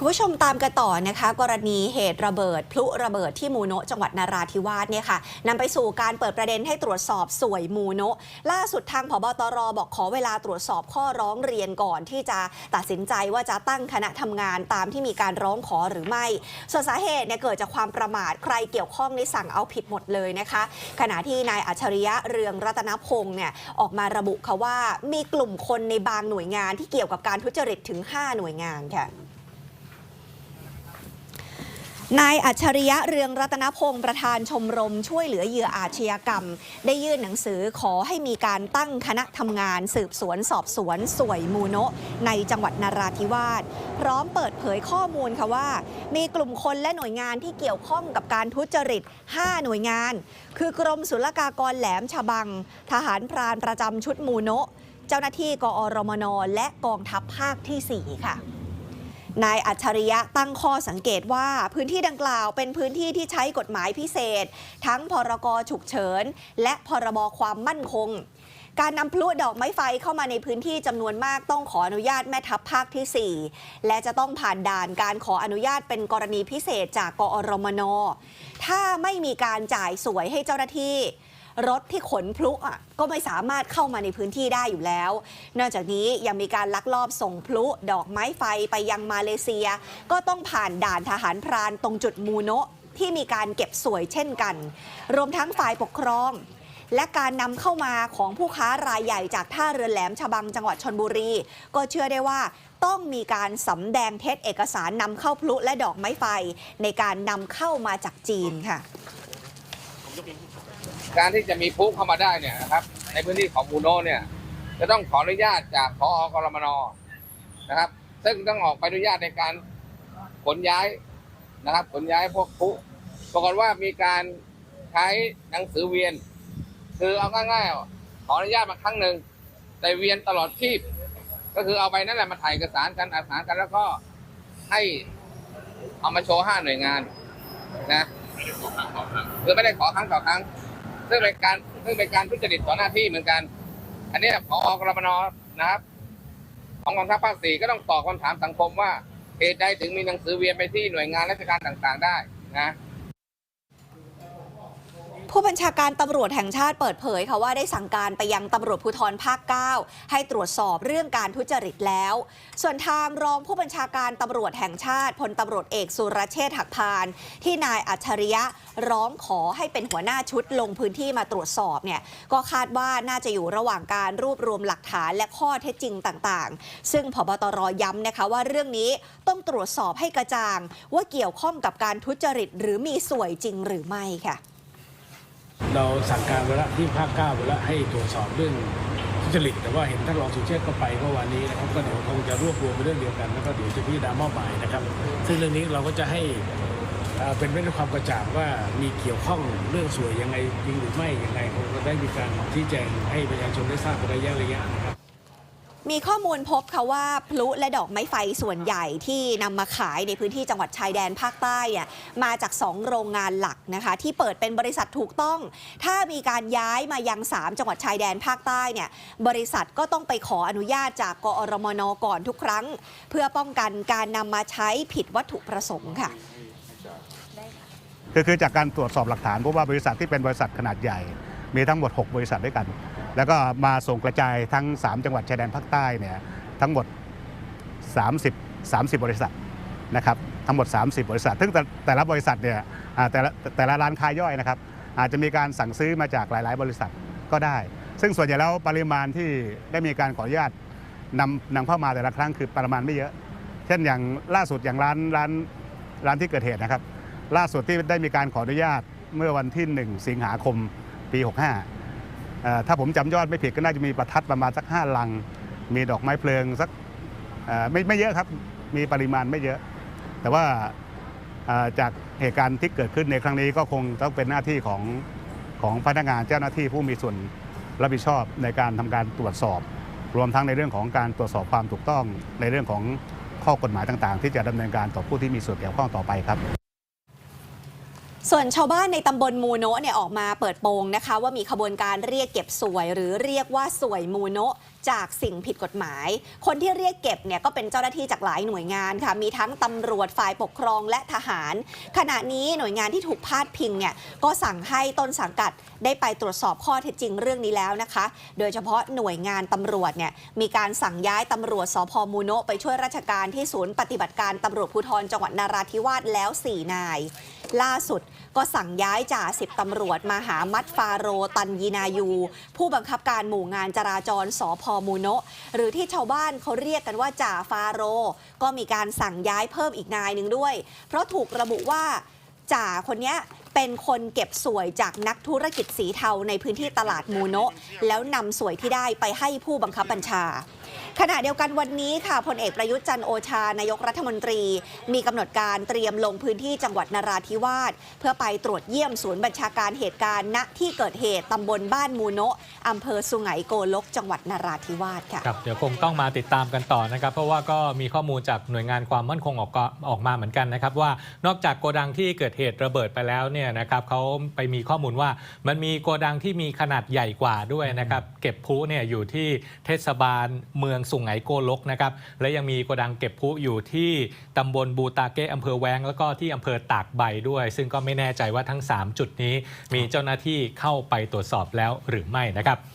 คุณผู้ชมตามกันต่อนะคะ กรณีเหตุระเบิด พลุระเบิดที่มูโนะจังหวัดนาราธิวาสเนี่ยค่ะนำไปสู่การเปิดประเด็นให้ตรวจสอบสวยมูโนะล่าสุดทางผบตรบอกขอเวลาตรวจสอบข้อร้องเรียนก่อนที่จะตัดสินใจว่าจะตั้งคณะทำงานตามที่มีการร้องขอหรือไม่ ส่วนสาเหตุเนี่ยเกิดจากความประมาทใครเกี่ยวข้องในสั่งเอาผิดหมดเลยนะคะ ขณะที่นายอัจฉริยะเรืองรัตนพงศ์เนี่ยออกมาระบุค่ะว่ามีกลุ่มคนในบางหน่วยงานที่เกี่ยวกับการทุจริตถึง 5 หน่วยงานค่ะ นายอัจฉริยะเรืองรัตนพงศ์ประธานชมรมช่วยเหลือเหยื่ออาชญากรรม ได้ยื่นหนังสือขอให้มีการตั้งคณะทำงานสืบสวนสอบสวนสวยมูโนะในจังหวัดนาราธิวาสพร้อมเปิดเผยข้อมูลค่ะว่า มีกลุ่มคนและหน่วยงานที่เกี่ยวข้องกับการทุจริต 5 หน่วยงาน คือกรมศุลกากรแหลมฉบัง ทหารพรานประจำชุดมูโนะเจ้าหน้าที่กอรมนและกองทัพภาคทีสี่4 ค่ะ นายอัจฉริยะตั้งข้อสังเกตว่าพื้นที่ดังกล่าวเป็นพื้นที่ที่ใช้กฎหมายพิเศษ ทั้งพรกฉุกเฉิน และพรบความมั่นคง การนำพลุดอกไม้ไฟเข้ามาในพื้นที่จำนวนมากต้องขออนุญาตแม่ทัพภาคที่ 4 และจะต้องผ่านด่านการขออนุญาตเป็นกรณีพิเศษจากกอรมน ถ้าไม่มีการจ่ายสวยให้เจ้าหน้าที่ รถที่ขนพลุอะก็ไม่สามารถเข้ามาในพื้นที่ได้อยู่แล้ว นอกจากนี้ยังมีการลักลอบส่งพลุดอกไม้ไฟไปยังมาเลเซีย ก็ต้องผ่านด่านทหารพรานตรงจุดมูโนะที่มีการเก็บสวยเช่นกัน รวมทั้งฝ่ายปกครอง และการนำเข้ามาของผู้ค้ารายใหญ่จากท่าเรือแหลมฉบังจังหวัดชนบุรี ก็เชื่อได้ว่าต้องมีการสำแดงเท็จเอกสารนำเข้าพลุและดอกไม้ไฟ ในการนำเข้ามาจากจีนค่ะ การที่จะมีพลุเข้ามาได้เนี่ยนะครับ ในพื้นที่ของมูโนเนี่ย จะต้องขออนุญาตจากพอกรมนนะครับ ซึ่งต้องออกใบอนุญาตในการขนย้ายนะครับ ขนย้ายพวกพลุปรากฏว่ามีการใช้หนังสือเวียน คือเอาง่ายๆขออนุญาตมาครั้งหนึ่งแต่เวียนตลอดชีพ ก็คือเอาไปนั่นแหละมาถ่ายเอกสารกันอาสารกันแล้วก็ให้เอามาโชว์ห้าหน่วยงานนะ คือไม่ได้ขอครั้งต่อครั้ง ซึ่งเป็นการซึ่งเป็นการทุจริตต่อหน้าที่เหมือนกัน อันนี้พอกรมนนะครับ ของกองทัพภาคสี่ก็ต้องตอบคำถามสังคมว่าเหตุใดถึงมีหนังสือเวียนไปที่หน่วยงานราชการต่างๆ ได้นะ ผู้บัญชาการตำรวจแห่งชาติเปิดเผยค่ะว่าได้สั่งการไปยังตำรวจภูธรภาค 9 ให้ตรวจสอบเรื่องการทุจริตแล้ว ส่วนทางรองผู้บัญชาการตำรวจแห่งชาติพลตำรวจเอกสุรเชษฐ์หักพาน ที่นายอัจฉริยะร้องขอให้เป็นหัวหน้าชุดลงพื้นที่มาตรวจสอบเนี่ยก็คาดว่าน่าจะอยู่ระหว่างการรวบรวมหลักฐานและข้อเท็จจริงต่างๆ ซึ่งพบตรย้ำนะคะว่าเรื่องนี้ต้องตรวจสอบให้กระจ่าง ว่าเกี่ยวข้องกับการทุจริตหรือมีส่วยจริงหรือไม่ค่ะ เราสั่งการไว้แล้วที่ภาคเก้าไว้แล้วให้ตรวจสอบเรื่องทุจริตแต่ว่าเห็นท่านรองสุเชษก็ไปเมื่อวานนี้นะครับก็เดี๋ยวคงจะรวบรวมเป็นเรื่องเดียวกันแล้วก็เดี๋ยวจะพิจารณามอบหมายนะครับ ซึ่งเรื่องนี้เราก็จะให้เป็นเรื่องความกระจ่างว่ามีเกี่ยวข้องเรื่องสวยยังไงจริงหรือไม่ยังไงคงจะได้มีการชี้แจงให้ประชาชนได้ทราบเป็นระยะระยะนะครับ มีข้อมูลพบค่ะว่าพลุและดอกไม้ไฟส่วนใหญ่ที่นำมาขายในพื้นที่จังหวัดชายแดนภาคใต้เนี่ยมาจาก 2 โรงงานหลักนะคะที่เปิดเป็นบริษัทถูกต้อง ถ้ามีการย้ายมายัง 3 จังหวัดชายแดนภาคใต้เนี่ยบริษัทก็ต้องไปขออนุญาตจากกอรมนก่อนทุกครั้ง เพื่อป้องกันการนำมาใช้ผิดวัตถุประสงค์ค่ะคือคือจากการตรวจสอบหลักฐานพบว่าบริษัทที่เป็นบริษัทขนาดใหญ่ มีทั้งหมด 6 บริษัทด้วยกัน แล้วก็มาส่งกระจายทั้ง 3 จังหวัดชายแดนภาคใต้เนี่ยทั้งหมด 30 30 บริษัทนะครับทั้งหมด 30 บริษัท ซึ่งแต่แต่ละบริษัทเนี่ยแต่ละแต่ละร้านค้าย่อยนะครับ อาจจะมีการสั่งซื้อมาจากหลาย ๆ บริษัทก็ได้ ซึ่งส่วนใหญ่แล้วปริมาณที่ได้มีการขออนุญาตนำนำเข้ามาแต่ละครั้งคือปริมาณไม่เยอะ เช่นอย่างล่าสุดอย่างร้านร้านร้านที่เกิดเหตุนะครับ ล่าสุดที่ได้มีการขออนุญาตเมื่อวันที่ 1 สิงหาคมปี 65 ถ้าผมจำยอดไม่ผิดก็น่าจะมีประทัดประมาณสัก 5 ลัง มีดอกไม้เพลิงสักไม่ไม่เยอะครับ มีปริมาณไม่เยอะ แต่ว่าจากเหตุการณ์ที่เกิดขึ้นในครั้งนี้ก็คงต้องเป็นหน้าที่ของของพนักงานเจ้าหน้าที่ผู้มีส่วนรับผิดชอบในการทำการตรวจสอบ รวมทั้งในเรื่องของการตรวจสอบความถูกต้องในเรื่องของข้อกฎหมายต่างๆ ที่จะดำเนินการต่อผู้ที่มีส่วนเกี่ยวข้องต่อไปครับ ส่วนชาวบ้านในตำบลมูโนะเนี่ยออกมาเปิดโปงนะคะ ว่ามีขบวนการเรียกเก็บสวย หรือเรียกว่าสวยมูโนะจากสิ่งผิดกฎหมาย คนที่เรียกเก็บเนี่ยก็เป็นเจ้าหน้าที่จากหลายหน่วยงานค่ะ มีทั้งตำรวจฝ่ายปกครองและทหาร ขณะนี้หน่วยงานที่ถูกพาดพิงเนี่ยก็สั่งให้ต้นสังกัดได้ไปตรวจสอบข้อเท็จจริงเรื่องนี้แล้วนะคะ โดยเฉพาะหน่วยงานตำรวจเนี่ยมีการสั่งย้ายตำรวจสพมูโนะไปช่วยราชการที่ศูนย์ปฏิบัติการตำรวจภูธรจังหวัดนาราธิวาสแล้ว 4 นาย ล่าสุดก็สั่งย้ายจ่าสิบตำรวจมาหามัดฟาโรตันยีนายู ผู้บังคับการหมู่งานจราจรสพมูโนะหรือที่ชาวบ้านเขาเรียกกันว่าจ่าฟาโร ก็มีการสั่งย้ายเพิ่มอีกนายหนึ่งด้วย เพราะถูกระบุว่าจ่าคนนี้เป็นคนเก็บสวยจากนักธุรกิจสีเทาในพื้นที่ตลาดมูโนะแล้วนำสวยที่ได้ไปให้ผู้บังคับบัญชา ขณะเดียวกันวันนี้ค่ะพลเอกประยุทธ์จันโอชานายกรัฐมนตรี มีกำหนดการเตรียมลงพื้นที่จังหวัดนราธิวาสเพื่อไปตรวจเยี่ยมศูนย์บัญชาการเหตุการณ์ณที่เกิดเหตุตำบลบ้านมูโนะอำเภอสุไหงโกลก จังหวัดนราธิวาสค่ะครับเดี๋ยวคงต้องมาติดตามกันต่อนะครับ เพราะว่าก็มีข้อมูลจากหน่วยงานความมั่นคงออกออกมาเหมือนกันนะครับ ว่านอกจากโกดังที่เกิดเหตุระเบิดไปแล้วเนี่ยนะครับเขาไปมีข้อมูลว่ามันมีโกดังที่มีขนาดใหญ่กว่าด้วยนะครับ เก็บพลุเนี่ยอยู่ที่เทศบาลเมืองสุงไหงโกลกนะครับและยังมีโกดังเก็บพลุอยู่ที่ตำบลบูตาเกะอำเภอแวงแล้วก็ที่อำเภอตากใบด้วย ซึ่งก็ไม่แน่ใจว่าทั้ง 3 จุดนี้มีเจ้าหน้าที่เข้าไปตรวจสอบแล้วหรือไม่นะครับ